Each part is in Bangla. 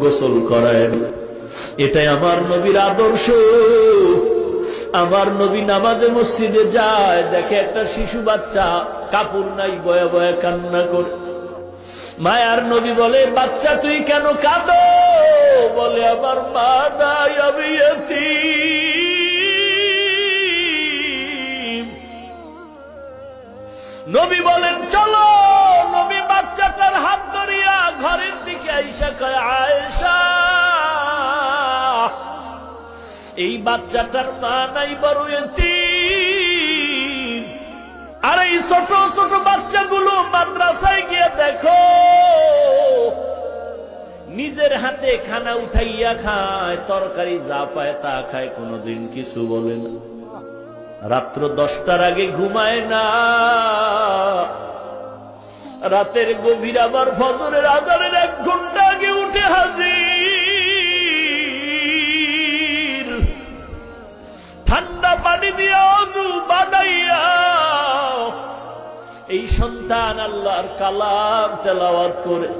গোসল করায় এটাই আমার নবীর আদর্শ। আমার নবী নামাজে মসজিদে যায়, দেখে একটা শিশু বাচ্চা কাপড় নাই, বয়া বয়া কান্না করে। মায়ার নবী বলে, বাচ্চা, তুই কেন কাঁদো? বলে, আমার মা নাই, আমি নবী বলেন, চলো। আইসা এই বাচ্চাটার মা নাই বড়। আর এই ছোট ছোট বাচ্চাগুলো মাদ্রাসায় গিয়ে দেখো, নিজের হাতে খানা উঠাইয়া খায়, তরকারি যা পায় তা খায়, কোনোদিন কিছু বলে না রাত্র দশটার আগে ঘুমায় না রাতের গভীর আবার ফজরের আজানের এক ঘণ্টা আগে উঠে হাজির। ঠান্ডা পানি দিয়ে এই সন্তান আল্লাহর কালাম তেলাওয়াত করে।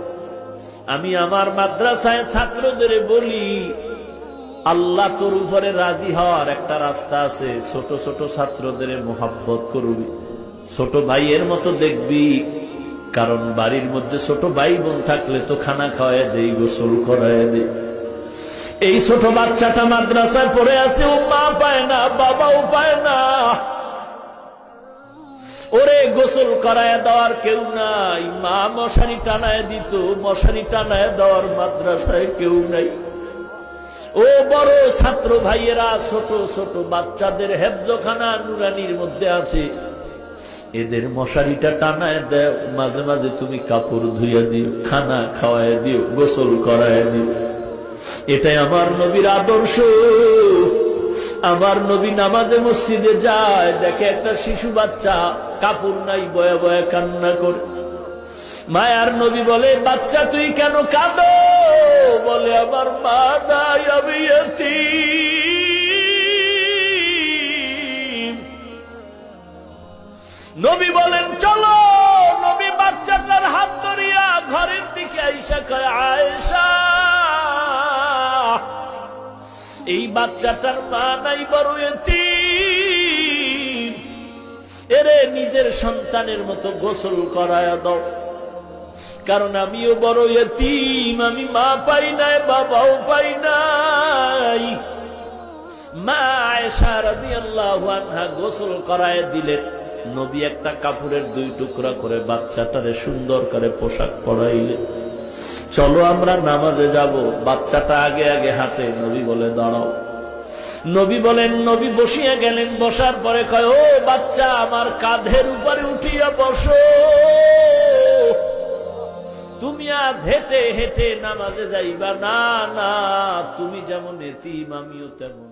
আমি আমার মাদ্রাসায় ছাত্রদের বলি, আল্লাহ তোর উপরে রাজি হওয়ার একটা রাস্তা আছে, ছোট ছোট ছাত্রদের মোহাব্বত করবি। ছোট ভাইয়ের মতো দেখবি কারণ বাড়ির মধ্যে ছোট ভাই বোন থাকলে তো খানা খাওয়ায় দেই, গোসল করায় দেই। এই ছোট বাচ্চাটা মাদ্রাসায় পড়ে আছে, ও মা পায় না, বাবাও পায় না। ওরে গোসল করায় দেওয়ার কেউ নাই, মা মশারি টানায় দিত, মশারি টানায় দেওয়ার মাদ্রাসায় কেউ নাই। ও বড় ছাত্র ভাইয়েরা, ছোট ছোট বাচ্চাদের হেফজখানা নুরানির মধ্যে আছে। এদের মশারিটা টানায় দেও, মাঝে মাঝে তুমি কাপড় ধুইয়া দিও, খানা খাওয়ায় দিও, গোসল করায় দিও। এটাই আমার নবীর আদর্শ। আমার নবী নামাজে মসজিদে যায়, দেখে একটা শিশু বাচ্চা কাপড় নাই, বয়া বয়া কান্না করে। মায়ার নবী বলে, বাচ্চা, তুই কেন কাঁদো? বলে, আমার মা নবী বলেন, চলো, নবী বাচ্চাটার হাত ধরিয়া ঘরের দিকে আইসা কয়, আয়েশা, এই বাচ্চাটার মা নাই বড় এতিম। এরে নিজের সন্তানের মতো গোসল করায় দাও। কারণ আমিও বড় এতিম, আমি মা পাই নাই, বাবাও পাই নাই। মা আয়েশা রাদিয়াল্লাহু আনহা গোসল করায় দিলেন। নবী একটা কাপড়ের দুই টুকরা করে বাচ্চাটারে সুন্দর করে পোশাক পরাইলেন চলো আমরা নামাজে যাব, বাচ্চাটা আগে আগে হাতে নবী বলে, দাঁড়াও। নবী বলেন, নবী বসিয়া গেলেন, বসার পরে কয়, ও বাচ্চা, আমার কাঁধের উপরে উঠিয়া বসো। তুমি আজ হেঁটে হেঁটে নামাজে যাইবা। না না, তুমি যেমন এতিম, আমিও তেমন।